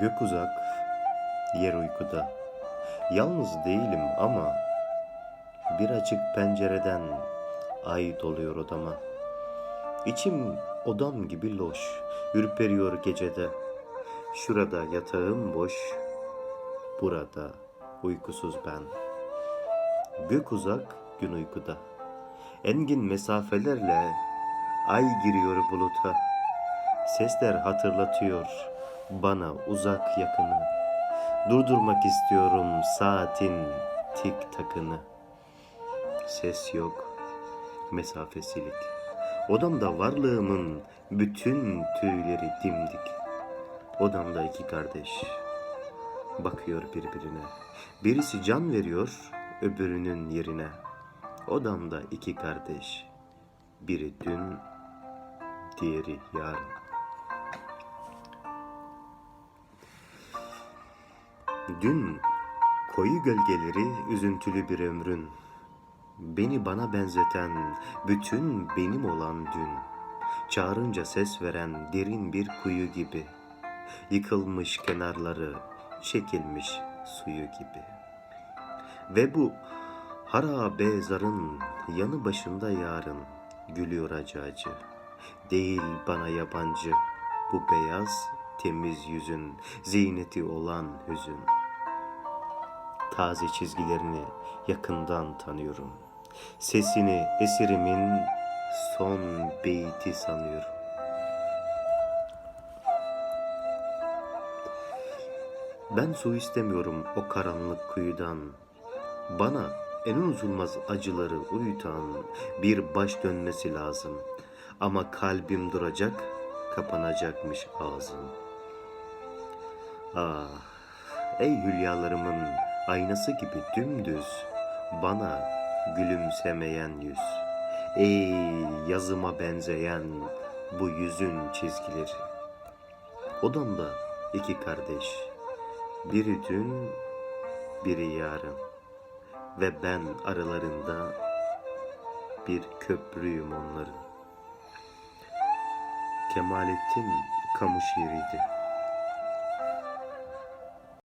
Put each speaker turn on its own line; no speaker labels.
Gök uzak, yer uykuda. Yalnız değilim ama bir açık pencereden ay doluyor odama. İçim odam gibi loş, ürperiyor gecede. Şurada yatağım boş, burada uykusuz ben. Gök uzak, gün uykuda. Engin mesafelerle ay giriyor buluta. Sesler hatırlatıyor bana uzak yakını. Durdurmak istiyorum saatin tik takını. Ses yok, mesafesilik. Odamda varlığımın bütün tüyleri dimdik. Odamda iki kardeş bakıyor birbirine. Birisi can veriyor öbürünün yerine. Odamda iki kardeş. Biri dün, diğeri yarın. Dün koyu gölgeleri üzüntülü bir ömrün. Beni bana benzeten bütün benim olan dün. Çağırınca ses veren derin bir kuyu gibi. Yıkılmış kenarları çekilmiş suyu gibi. Ve bu harabe zarın yanı başında yarın gülüyor acı acı. Değil bana yabancı bu beyaz temiz yüzün ziyneti olan hüzün. Taze çizgilerini yakından tanıyorum. Sesini esirimin son beyti sanıyorum. Ben su istemiyorum o karanlık kuyudan. Bana en unutulmaz acıları uyutan bir baş dönmesi lazım. Ama kalbim duracak, kapanacakmış ağzım. Ah, ey hülyalarımın aynası gibi dümdüz, bana gülümsemeyen yüz. Ey yazıma benzeyen bu yüzün çizgileri. Odamda iki kardeş, biri dün, biri yarın. Ve ben aralarında bir köprüyüm onların. Kemalettin kamu şiiriydi.